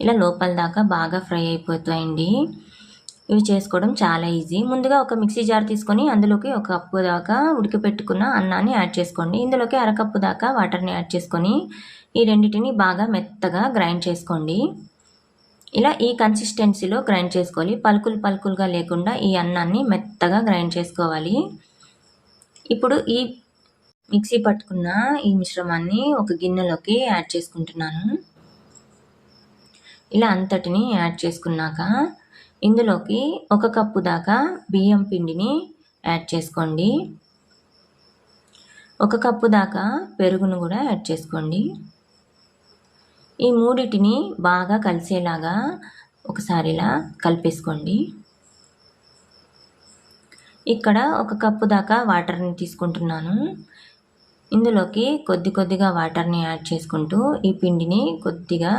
ఇలా లోపల దాకా బాగా ఫ్రై అయిపోతాయండి. ఇవి చేసుకోవడం చాలా ఈజీ. ముందుగా ఒక మిక్సీ జార్ తీసుకొని అందులోకి ఒక కప్పు దాకా ఉడికిపెట్టుకున్న అన్నాన్ని యాడ్ చేసుకోండి. ఇందులోకి అరకప్పు దాకా వాటర్ని యాడ్ చేసుకొని ఈ రెండింటిని బాగా మెత్తగా గ్రైండ్ చేసుకోండి. ఇలా ఈ కన్సిస్టెన్సీలో గ్రైండ్ చేసుకోవాలి. పలుకులు పలుకులుగా లేకుండా ఈ అన్నాన్ని మెత్తగా గ్రైండ్ చేసుకోవాలి. ఇప్పుడు ఈ మిక్సీ పట్టుకున్న ఈ మిశ్రమాన్ని ఒక గిన్నెలోకి యాడ్ చేసుకుంటున్నాను. ఇలా అంతటిని యాడ్ చేసుకున్నాక ఇందులోకి ఒక కప్పు దాకా బియ్యం పిండిని యాడ్ చేసుకోండి. ఒక కప్పు దాకా పెరుగును కూడా యాడ్ చేసుకోండి. ఈ మూడిటిని బాగా కలిసేలాగా ఒకసారి ఇలా కలిపేసుకోండి. ఇక్కడ ఒక కప్పు దాకా వాటర్ని తీసుకుంటున్నాను. ఇందులోకి కొద్ది కొద్దిగా వాటర్ని యాడ్ చేసుకుంటూ ఈ పిండిని కొద్దిగా